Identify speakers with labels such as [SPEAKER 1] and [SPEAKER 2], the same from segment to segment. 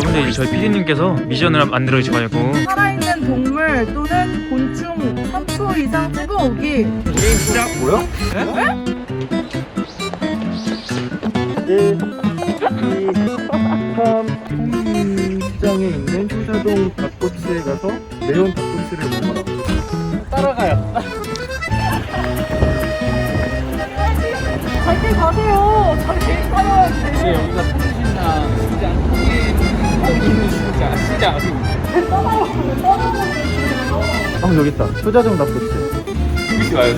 [SPEAKER 1] 아, 여러분들 저희 PD님께서 미션을 만들어 주셔가지고
[SPEAKER 2] 살아있는 동물 또는 곤충 3초 이상 찍어오기.
[SPEAKER 3] 뭐야? 1, 2, 3 통장에 있는 효자동 닭꼬치에 가서 매운 닭꼬치를 먹어라 따라가요
[SPEAKER 2] 갈길 가세요. 갈길 가야지.
[SPEAKER 4] 여기가 통신나 시장 통일 있는 시장 시장
[SPEAKER 3] 아 여기 있다. 효자동 닭꼬치
[SPEAKER 4] 중기씨 와요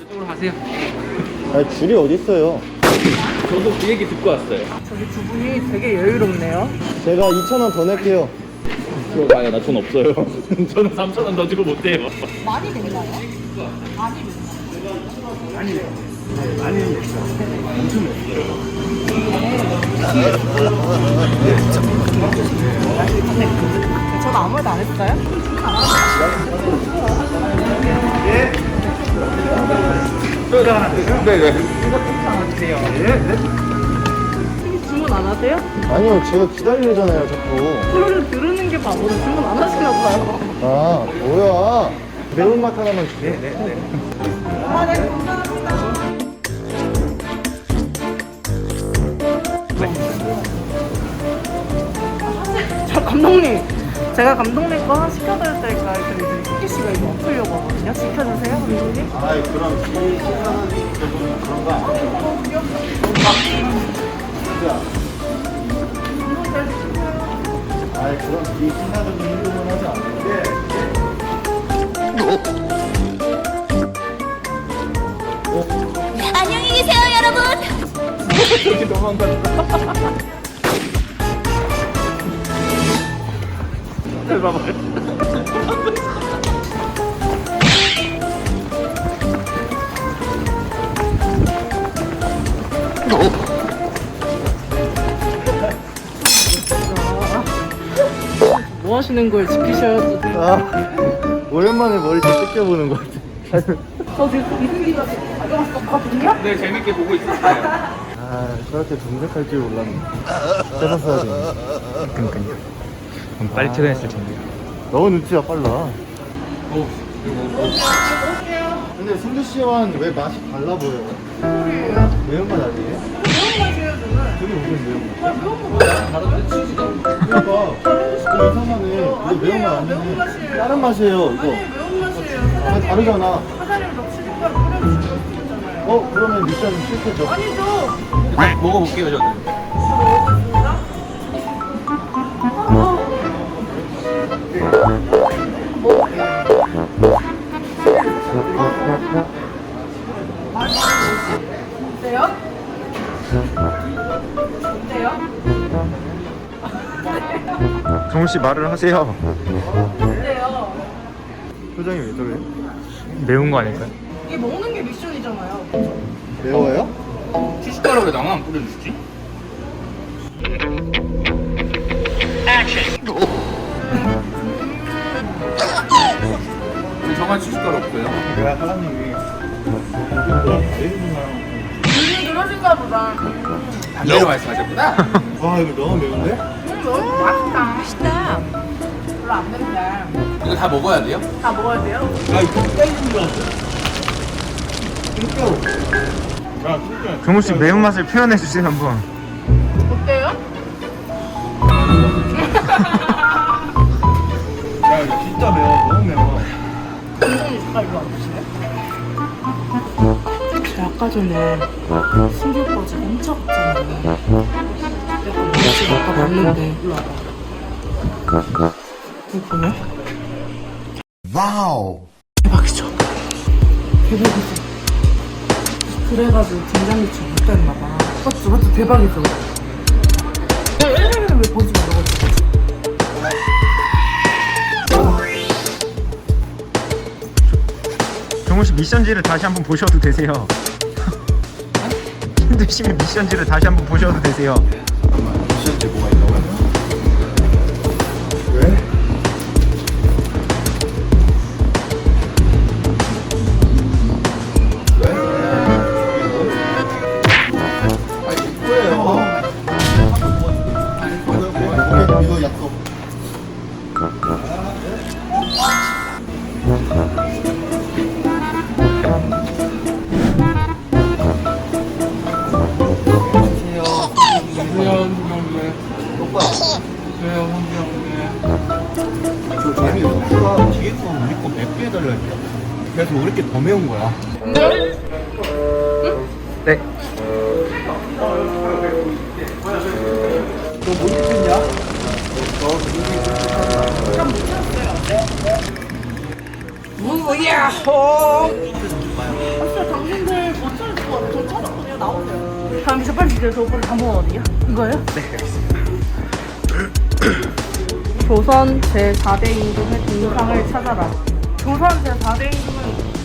[SPEAKER 4] 이쪽으로 가세요.
[SPEAKER 3] 아 줄이 어디 있어요?
[SPEAKER 4] 저도 그 얘기 듣고 왔어요.
[SPEAKER 2] 저기 두 분이 되게 여유롭네요.
[SPEAKER 3] 제가 2,000원 더 낼게요.
[SPEAKER 4] 그거 봐요 나돈 없어요. 저는 3천 원 더 주고 못해요.
[SPEAKER 2] 많이 됐나요? 저도 아무 말도 안 했어요?
[SPEAKER 4] 네네
[SPEAKER 2] 주문 안 하세요?
[SPEAKER 3] 아니요 제가 기다리잖아요 자꾸
[SPEAKER 2] 소리를 들으는 게 바보로 주문 안 하시나 봐요.
[SPEAKER 3] 아 뭐야 매운맛 하나만 주세요 네네
[SPEAKER 2] 아, 네, 감사합니다. 감독님, 제가 감독님 거 시켜드릴 테니까 후기 씨가 이거 엎으려고 하거든요. 시켜주세요, 감독님.
[SPEAKER 3] 아이 그럼 비 시간은 대부분 그런 거 아니에요 진짜 아이 그럼 비 신나는 행동은 하지 않는데
[SPEAKER 5] 안녕히 계세요, 여러분.
[SPEAKER 4] 저기 도망간다
[SPEAKER 2] 뭐 하시는 걸 지키셔야지.
[SPEAKER 3] 아 오랜만에 머리 좀 뜯겨보는 것 같아.
[SPEAKER 2] 저 지금 이승기가 가져왔었거든요.
[SPEAKER 4] 네 재밌게 보고 있었어요.
[SPEAKER 3] 아 저렇게 정색할 줄 몰랐네. 뺏었어야 되네.
[SPEAKER 1] 그러니까요 그럼 빨리 퇴근했을 텐데
[SPEAKER 3] 너무 눈치가 빨라
[SPEAKER 4] 오
[SPEAKER 3] 근데 승주 씨와는 왜 맛이 달라 보여요? 매운맛 아니에요? 무슨 매운맛?
[SPEAKER 2] 아,
[SPEAKER 3] 그러니까 이거 매운맛
[SPEAKER 2] 매운맛이에요.
[SPEAKER 3] 다른 맛이에요 이거
[SPEAKER 2] 아니, 매운맛이에요.
[SPEAKER 3] 아. 다르잖아. 어? 그러면 미션 실패죠
[SPEAKER 2] 아니죠.
[SPEAKER 4] 먹어볼게요 저는
[SPEAKER 2] 어때요? 어때요?
[SPEAKER 1] 정우 씨 말을 하세요
[SPEAKER 2] 어때요?
[SPEAKER 3] 표정이 왜 저래요?
[SPEAKER 1] 매운 거 아닐까요?
[SPEAKER 2] 이게 먹는 게 미션이잖아요.
[SPEAKER 3] 매워요?
[SPEAKER 4] 치즈가루 왜 나만 안 뿌려주지? 우리 저만 치즈가루 없어요
[SPEAKER 3] 내가 사장님이
[SPEAKER 2] 보다.
[SPEAKER 4] 반대로 말씀하셨구나
[SPEAKER 3] 와 이거 너무 매운데?
[SPEAKER 2] 음, 너무 맛있다. 맛있다. 별로 안 맵네.
[SPEAKER 4] 이거 다 먹어야 돼요?
[SPEAKER 2] 다 먹어야 돼요?
[SPEAKER 3] 아 이거 진짜로 야 진짜
[SPEAKER 1] 정우 씨 매운맛을 표현해 주세요 한번
[SPEAKER 2] 어때요?
[SPEAKER 3] 야 이거 진짜 매워
[SPEAKER 2] 안? 저 아까 전에 오빠 지금 훔쳐갔잖아요. 내가 지금 아까 봤는데. 이거? 와우 대박이죠? 대박이죠? 그래가지고 등장미치 못 했나봐. 맞죠? 맞죠? 대박이죠? 왜 보지 말라
[SPEAKER 1] 정우 씨 미션지를 다시 한번 보셔도 되세요. 힘드시면 미션지를 다시 한번 보셔도 되세요
[SPEAKER 3] 저 재미 없구나. 그래서 우리 게 더 매운 거야.
[SPEAKER 1] 네.
[SPEAKER 3] 너못 익혔냐?
[SPEAKER 2] 저 진짜 당신들 못 찾을 것 같아. 저 찾았거든요. 나오세요. 다음 저 빨리 주세요. 저 오빠 다 먹었거든요. 이거요? 네, 알겠습니다. 조선 제4대 임금의 동상을 찾아라. 조선 제4대 임금은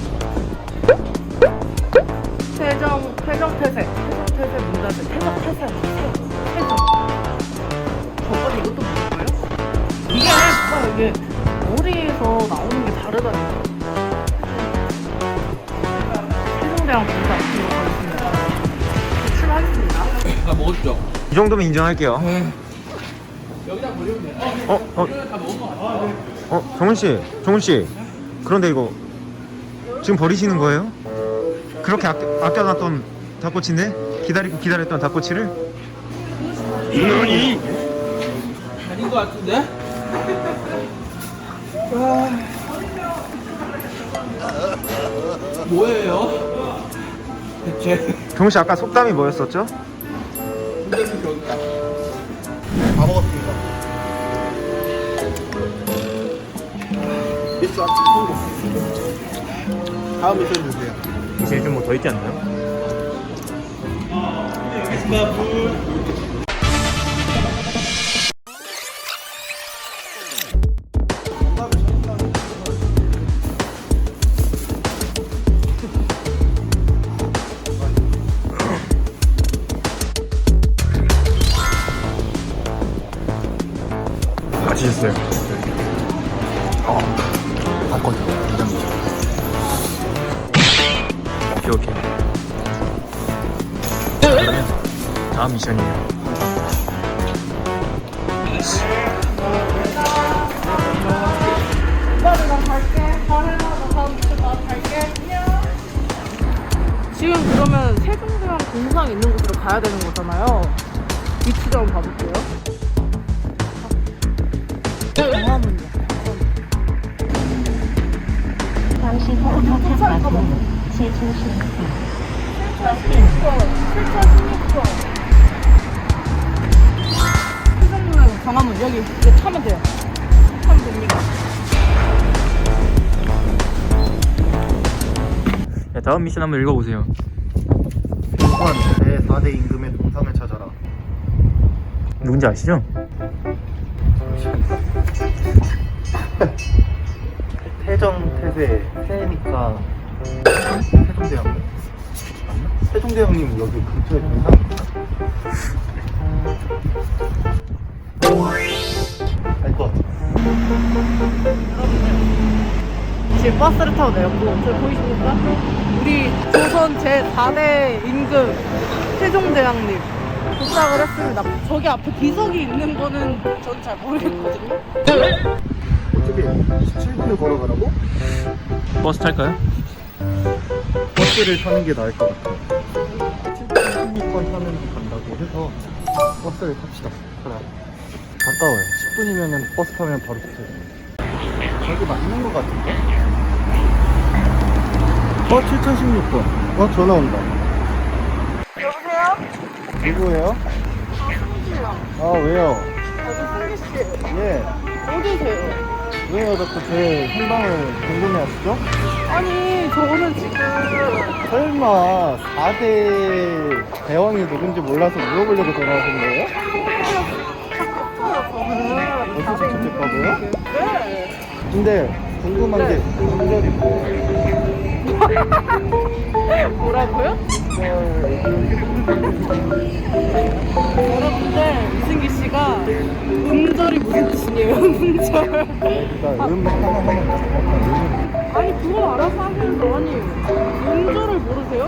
[SPEAKER 2] 태정, 태정태세. 태정태세 문자들. 태정태세. 태정. 저번에 이것도 뭐예요? 이게 봐봐 이게 머리에서 나오는 게 다르다니까. 세종대왕 문자 이거 가겠습니다. 출발하겠습니다.
[SPEAKER 4] 다 먹었죠?
[SPEAKER 1] 이 정도면 인정할게요.
[SPEAKER 4] 여기다 버리면 돼.
[SPEAKER 1] 어, 어,
[SPEAKER 4] 다 먹은 거 같아.
[SPEAKER 1] 어, 정훈 씨, 정훈 씨. 그런데 이거 지금 버리시는 거예요? 그렇게 아껴, 아껴놨던 닭꼬치인데 기다리고 기다렸던 닭꼬치를?
[SPEAKER 4] 아닌 거 같은데? 아. 뭐예요? 대체
[SPEAKER 1] 정훈 씨 아까 속담이 뭐였었죠?
[SPEAKER 4] 문제는 여기다.
[SPEAKER 3] 다 먹었습니다. 미션 성공. 다음 미션 주세요.
[SPEAKER 1] 이제 좀 뭐 더 있지 않나요? 맞히셨어요.
[SPEAKER 3] 바꿔줘.
[SPEAKER 1] 오케이 오케이. 그러면 다음 미션이에요.
[SPEAKER 2] 지금 그러면 세종대왕 공상 있는 곳으로 가야 되는 거잖아요. 위치 좀 봐볼게요. 정화문이야.
[SPEAKER 5] 당시 도착 가고 제주시
[SPEAKER 2] 7차 16번. 세종문화의 정화문 여기 이제 타면 돼요. 타면 됩니다.
[SPEAKER 1] 네, 다음 미션 한번 읽어보세요.
[SPEAKER 3] 조선 제4대 임금의 동상을 찾아라.
[SPEAKER 1] 누군지 아시죠?
[SPEAKER 3] 태정 태세 태니까 세종대왕 맞나? 세종대왕님 여기 근처에 동상 알것 같아.
[SPEAKER 2] 지금 버스를 타고 내렸고 저 보이십니까? 우리 조선 제4대 임금 세종대왕님 도착을 했습니다. 저기 앞에 비석이 있는 거는 전 잘 모르겠거든요.
[SPEAKER 3] 어차피 27분을 걸어가라고?
[SPEAKER 1] 버스 탈까요?
[SPEAKER 3] 버스를 타는 게 나을 것 같아. 16번 타면 간다고 해서 버스를 탑시다. 그래. 가까워요. 10분이면 버스 타면 바로 도착해요. 저기 맞는 것 같은데? 어, 7016번. 어, 전화 온다. 누구예요? 아, 왜요? 예.
[SPEAKER 2] 어디세요?
[SPEAKER 3] 왜요? 자꾸 제 행방을 궁금해 하시죠?
[SPEAKER 2] 아니 저는 지금
[SPEAKER 3] 설마 4대 대왕이 누군지 몰라서 물어보려고 전화하신 거예요?
[SPEAKER 2] 저는
[SPEAKER 3] 어떻게 찾을까봐요?
[SPEAKER 2] 네.
[SPEAKER 3] 근데 궁금한 게 명절이 뭐예요?
[SPEAKER 2] 뭐라고요? 여러분들 이승기 씨가 음절이 무슨 뜻이에요? 음절. 아니 그걸 알아서 하시는 거 아니에요? 음절을 모르세요?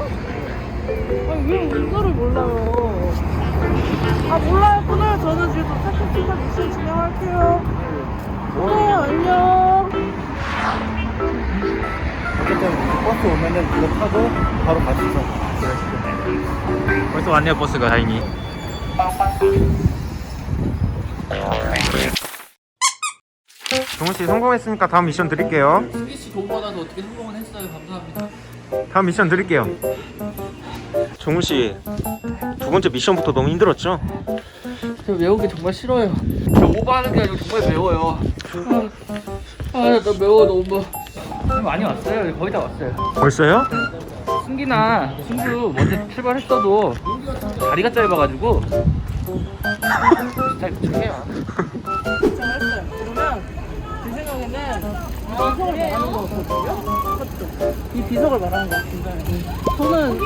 [SPEAKER 2] 아니 왜 음절을 몰라요? 아 몰라요 끊어요 저는 지금 도착했으니까 미션 진행할게요 네 안녕
[SPEAKER 3] 어쨌든 버스 오면은 이거 타고 바로 가시죠
[SPEAKER 1] 벌써 왔네요 버스가 다행히. 종훈 씨 성공했으니까 다음 미션 드릴게요.
[SPEAKER 4] 씨돈 받아서 어떻게 성공은 했어요. 감사합니다.
[SPEAKER 1] 다음 미션 드릴게요. 종훈 씨 두 번째 미션부터 너무 힘들었죠?
[SPEAKER 4] 저게 정말 싫어요. 저 오버하는 게 아니고 정말 매워요. 아, 아, 나 매워 너무. 많이 왔어요. 거의 다 왔어요.
[SPEAKER 1] 벌써요?
[SPEAKER 4] 승기나 승주 먼저 출발했어도 다리가 짧아가지고 잘 못해요.
[SPEAKER 2] 잘했어요. 그러면 제 생각에는 비석을 말하는 거 같거든요? 맞죠? 이 비석을 말하는 거 같은데 저는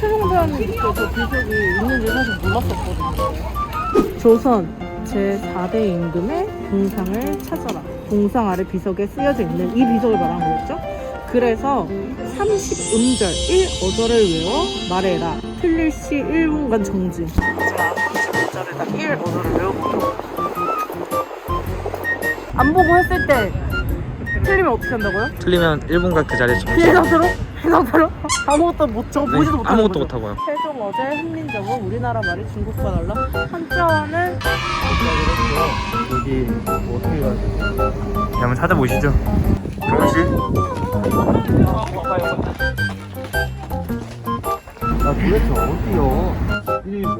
[SPEAKER 2] 세종대왕님부터 저 비석이 있는지 사실 몰랐었거든요. 조선 제4대 임금의 동상을 찾아라. 동상 아래 비석에 쓰여져 있는 이 비석을 말하는 거였죠? 그래서 30음절 1어절을 외워 말해라. 틀릴 시 1분간 정지. 자, 30음절에다 1어절을 외워보도록 안 보고 했을 때 틀리면 어떻게 한다고요?
[SPEAKER 1] 틀리면 1분간 그 자리에
[SPEAKER 2] 이 상태로? 이 상태로? 아무것도 못 저거 보지도 못하는
[SPEAKER 1] 아무것도? 못하고요.
[SPEAKER 2] 어제 훈민정음 우리나라 말이 중국과 달라 한자어는
[SPEAKER 3] 여기 뭐 어떻게 가야 돼?
[SPEAKER 1] 한번 찾아보시죠. 종훈 씨.
[SPEAKER 3] 아 도대체 어디요? 이름이 뭐야?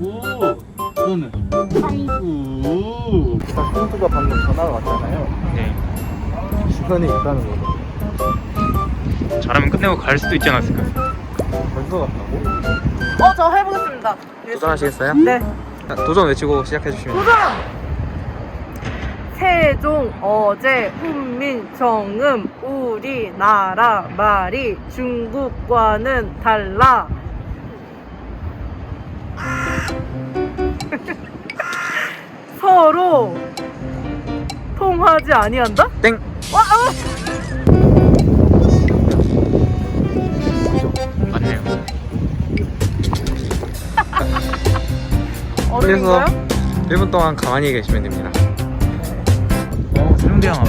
[SPEAKER 3] 오! 너는 항구 일단 항구가 방금 전화가 왔잖아요
[SPEAKER 1] 네.
[SPEAKER 3] 주변에 있다는 거죠
[SPEAKER 1] 잘하면 끝내고 갈 수도 있지 않았을까?
[SPEAKER 3] 벌써 갔다고?
[SPEAKER 2] 어 저 해보겠습니다
[SPEAKER 1] 도전하시겠어요?
[SPEAKER 2] 네
[SPEAKER 1] 도전 외치고 시작해 주시면.
[SPEAKER 2] 도전! 세종 어제 훈민 정음 우리나라 말이 중국과는 달라 서로 통하지 아니한다?
[SPEAKER 1] 땡.
[SPEAKER 2] 와, 아! 어딘가요?
[SPEAKER 1] 1분 동안 가만히 계시면 됩니다. 어, 세종대왕.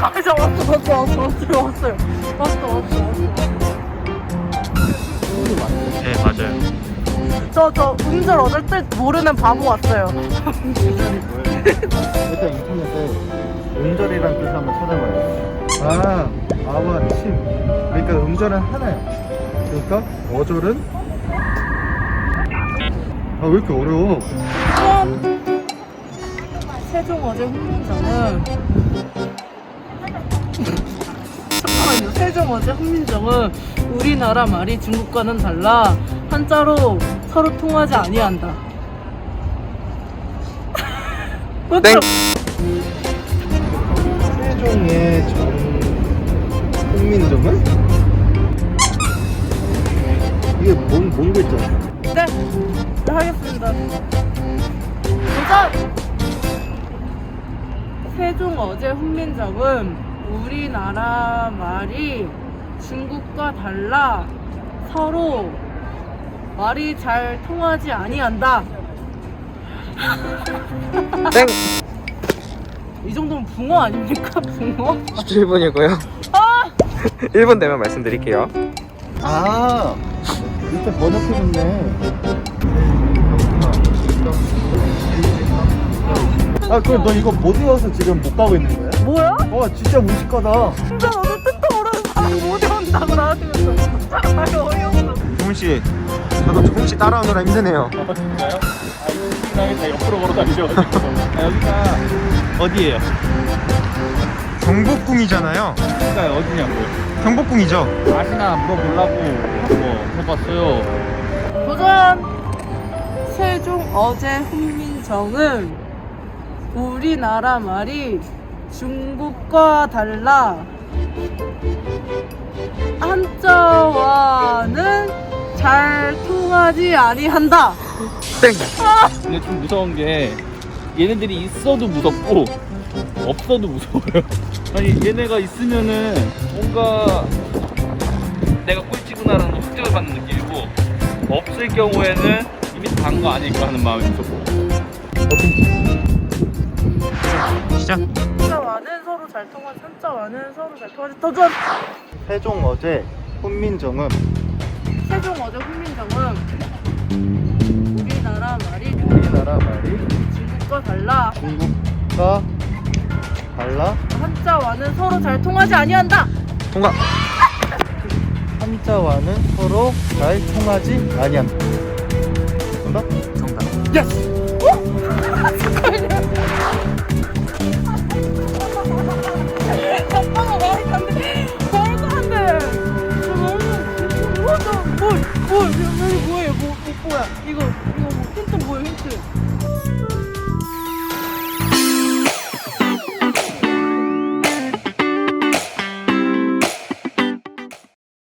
[SPEAKER 2] 아, 저 왔어, 왔어, 왔어, 왔어, 왔어요. 왔어, 왔어, 왔어.
[SPEAKER 1] 네, 맞아요.
[SPEAKER 2] 저, 저 음절 얻을 때 모르는 바보 왔어요.
[SPEAKER 3] 일단 인터넷에 음절이란 뜻을 한번 찾아봐요 아 아와 침 그러니까 음절은 하나야 그러니까 어절은 아 왜 이렇게 어려워
[SPEAKER 2] 세종 어제 훈민정은 잠깐만요. 세종 어제 훈민정은 우리나라 말이 중국과는 달라 한자로 서로 통하지 아니한다. 맞죠?
[SPEAKER 1] 땡.
[SPEAKER 3] 세종의 정 훈민정은 이게 뭔, 뭔 글자야?
[SPEAKER 2] 네, 네 하겠습니다. 도전! 세종 어제 훈민정음 우리나라 말이 중국과 달라 서로 말이 잘 통하지 아니한다.
[SPEAKER 1] 땡.
[SPEAKER 2] 이 정도면 붕어 아닙니까? 붕어?
[SPEAKER 1] 17분이고요.
[SPEAKER 2] 아!
[SPEAKER 1] 1분 되면 말씀드릴게요.
[SPEAKER 3] 아 밑에 번역해줬네 아 그럼 너 이거 못 외워서 지금 못 가고 있는 거야?
[SPEAKER 2] 뭐야?
[SPEAKER 3] 와 진짜 무식하다
[SPEAKER 2] 진짜 어제 뜻도 모르는 사람이 못 외운다고 나한테면서 아유 어이없어.
[SPEAKER 1] 종훈 씨, 저도 조금씩 따라오느라 힘드네요.
[SPEAKER 3] 다 옆으로 걸어 다니셔가지고 아, 여기가 어디예요?
[SPEAKER 1] 경복궁이잖아요.
[SPEAKER 3] 여기가 어디냐고요?
[SPEAKER 1] 경복궁이죠.
[SPEAKER 3] 아시나 물어보려고 뭐 해봤어요
[SPEAKER 2] 도전! 세종 어제 훈민정음 우리나라 말이 중국과 달라 한자와는 잘 통하지 아니한다.
[SPEAKER 1] 땡.
[SPEAKER 4] 근데 좀 무서운 게 얘네들이 있어도 무섭고 없어도 무서워요. 아니 얘네가 있으면은 뭔가 내가 꼴찌구나라는 확정을 받는 느낌이고 없을 경우에는 이미 단 거 아닐까 하는 마음이 무섭고.
[SPEAKER 1] 시작.
[SPEAKER 2] 한자와는 서로 잘 통하지 한자와는 서로 잘 통하지 도전!
[SPEAKER 3] 세종 어제 훈민정음
[SPEAKER 2] 세종 어제 훈민정음 우리나라 말이
[SPEAKER 3] 우리나라 말이
[SPEAKER 2] 중국과
[SPEAKER 6] 중국과 달라
[SPEAKER 2] 중국과 달라
[SPEAKER 6] 한자와는 서로 잘 통하지 아니한다
[SPEAKER 7] 통과.
[SPEAKER 2] 한자와는 서로 잘 통하지 아니한다. 정답?
[SPEAKER 7] 정답.
[SPEAKER 2] 예스!
[SPEAKER 6] 이거 이거 힌트 뭐예요 힌트